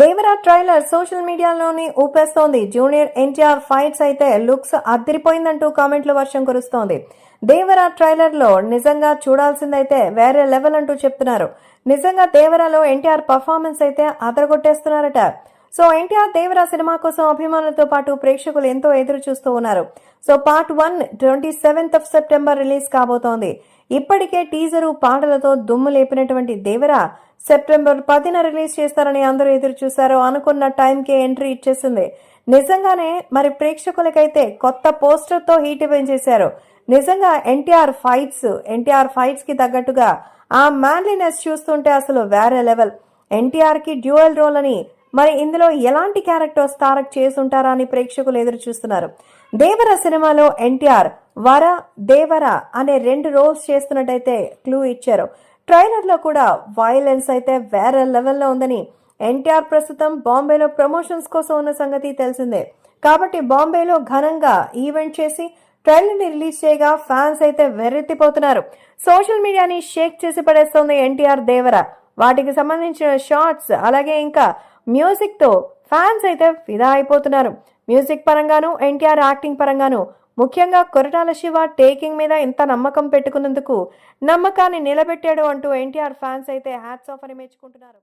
Devara trailer social మీడియాలోని ఊపేస్తోంది. Junior NTR fights అయితే లుక్స్ అద్దరిపోయిందంటూ కామెంట్ల వర్షం కురుస్తోంది. దేవరా ట్రైలర్లో నిజంగా చూడాల్సిందైతే వేరే లెవెల్ అంటూ చెప్తున్నారు. నిజంగా దేవరాలో ఎన్టీఆర్ పర్ఫార్మెన్స్ అయితే అదరగొట్టేస్తున్నారట. సో ఎన్టీఆర్ దేవరా సినిమా కోసం అభిమానులతో పాటు ప్రేక్షకులు ఎంతో ఎదురు చూస్తూ ఉన్నారు. So part one twenty seventh of September release కాబోతోంది. ఇప్పటికే టీజరు పాటలతో దుమ్ము లేపినటువంటి దేవరా సెప్టెంబర్ పదిన రిలీజ్ చేస్తారని అందరూ ఎదురు చూశారు. అనుకున్న టైంకే ఎంట్రీ ఇచ్చేసింది. నిజంగానే మరి ప్రేక్షకులకైతే కొత్త పోస్టర్తో హీట్ పెంచేశారు నిజంగా ఎన్టీఆర్ ఫైట్స్ ఎన్టీఆర్ ఫైట్స్కి తగ్గట్టుగా ఆ మ్యాన్లీనెస్ చూస్తుంటే అసలు వేరే లెవెల్. ఎన్టీఆర్కి డ్యూయల్ రోల్ అని మరి ఇందులో ఎలాంటి క్యారెక్టర్స్ తారక్ చేసుంటారా అని ప్రేక్షకులు ఎదురు చూస్తున్నారు. దేవర సినిమాలో ఎన్టీఆర్ వర దేవర అనే రెండు రోల్స్ చేస్తున్నట్టయితే క్లూ ఇచ్చారు. ట్రైలర్లో కూడా వైలెన్స్ అయితే వేరే లెవెల్లో ఉందని ఎన్టీఆర్ ప్రస్తుతం బాంబేలో ప్రమోషన్స్ కోసం ఉన్న సంగతి తెలిసిందే. కాబట్టి బాంబేలో ఘనంగా ఈవెంట్ చేసి ట్రైలర్ని రిలీజ్ చేయగా ఫ్యాన్స్ అయితే వెర్రెత్తిపోతున్నారు. సోషల్ మీడియాని షేక్ చేసి పడేస్తోంది ఎన్టీఆర్ దేవర. వాటికి సంబంధించిన షార్ట్స్ అలాగే ఇంకా మ్యూజిక్తో ఫ్యాన్స్ అయితే ఫిదా అయిపోతున్నారు. మ్యూజిక్ పరంగాను ఎన్టీఆర్ యాక్టింగ్ పరంగాను ముఖ్యంగా కొరటాల శివ టేకింగ్ మీద ఇంత నమ్మకం పెట్టుకున్నందుకు నమ్మకాన్ని నిలబెట్టాడు అంటూ ఎన్టీఆర్ ఫ్యాన్స్ అయితే హ్యాట్స్ ఆఫ్ అని మెచ్చుకుంటున్నారు.